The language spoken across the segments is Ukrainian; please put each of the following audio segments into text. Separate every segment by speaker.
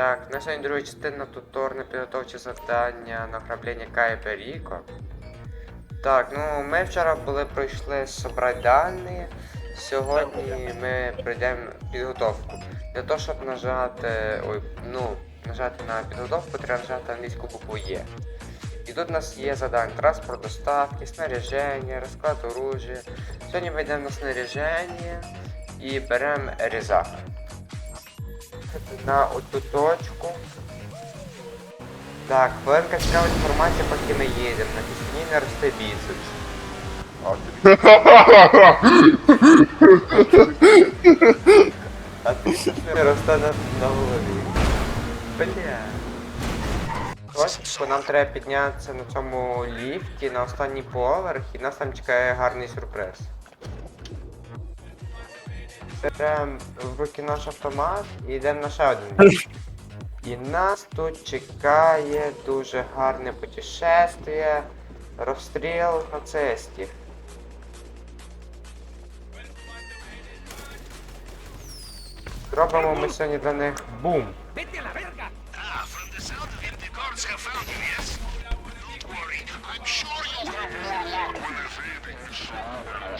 Speaker 1: Так, на сьогодні друга частина туторне підготовче завдання на ограблення Кая Періко. Так, ну ми вчора були пройшли собрати дані. Сьогодні ми пройдемо підготовку. Для того, щоб нажати. Ой, ну, нажати на підготовку, треба нажати англійську букву Є. І тут у нас є завдання транспорт доставки, снаряження, розклад оружия. Сьогодні ми йдемо на снаряження і беремо різак. На оту точку. Так, хвилинка цікава інформація, поки ми їдемо. На пісні не росте біцепс. А тут не росте на, на голові. Бля. Ось, нам треба піднятися на цьому ліфті на останній поверх, і нас там чекає гарний сюрприз. Беремо в руки наш автомат і йдемо на ще один. І нас тут чекає дуже гарне путешествие, розстріл нацистів. Зробимо ми сьогодні для них бум.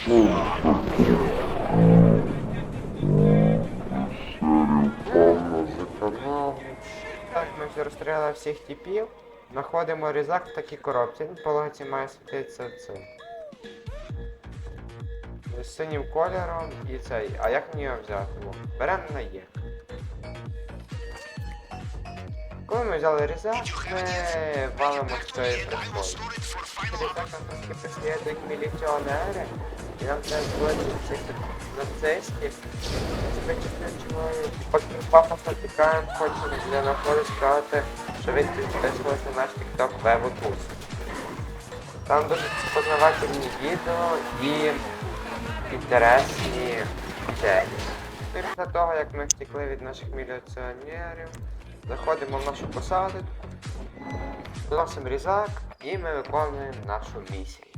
Speaker 2: Ah,
Speaker 1: Так, ми вже розстріляли всіх типів. Знаходимо різак в такій коробці. Він по логіці має світитися це. З синім кольором і цей. А як мені його взяти? Беремо на Є. Коли ми взяли різак, ми валимо з цієї
Speaker 2: final
Speaker 1: Різак нам трошки преслідують міліціонери. І нам треба зводити цих нацистів. Тебе чого поки пафосно тікаємо, хочемо для находу сказати, що ви підписувалися на наш TikTok Вевотус. Там дуже познавательні відео і інтересні ідеї. Після того, як ми втекли від наших міліціонерів, заходимо в нашу посадочку, вносимо різак і ми виконуємо нашу місію.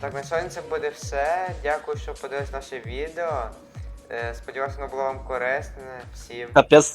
Speaker 1: Так, на сьогодні це буде все. Дякую, що подивились наше відео. Е, Сподіваюся, воно було вам корисне. Всім.
Speaker 3: Капець.